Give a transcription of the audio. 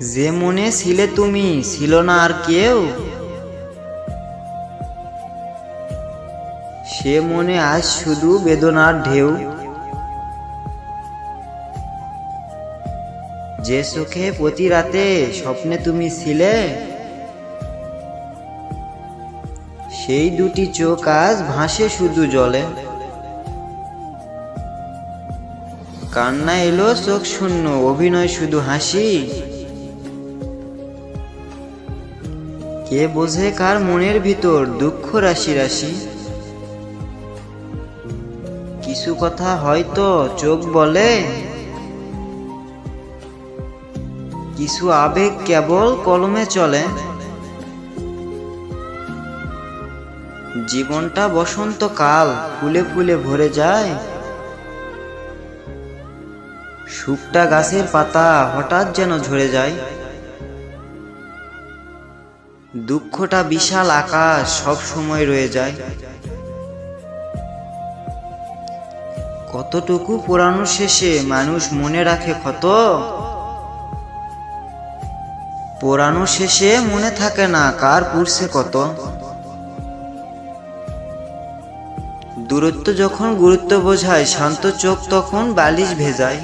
যে মনে ছিলে তুমি, ছিল না আর কেউ। সে মনে আজ শুধু বেদনার ঢেউ। যে চোখে প্রতি রাতে স্বপ্নে তুমি ছিলে সেই দুটি চোখ আজ ভাসে শুধু জলে। কান্না এলো চোখ শূন্য, অভিনয় শুধু হাসি। কে বোঝে কার মনের ভিতর দুঃখ রাশি রাশি? কিছু কথা হয়তো চোখ বলে। কিছু আবেগ কেবল কলমে চলে। জীবনটা বসন্তকাল, ফুলে ফুলে ভরে যায়। সুপটা গাছের পাতা হঠাৎ যেন ঝরে যায়। দুঃখটা বিশাল আকাশ সব সময় রয়ে যায়। কতটুকু পুরানো শেষে মানুষ মনে রাখে ক্ষত? পুরানো শেষে মনে থাকে না কার পুরছে কত দূরত্ব যখন গুরুত্ব বোঝায় শান্ত চোখ তখন বালিশ ভেজায়।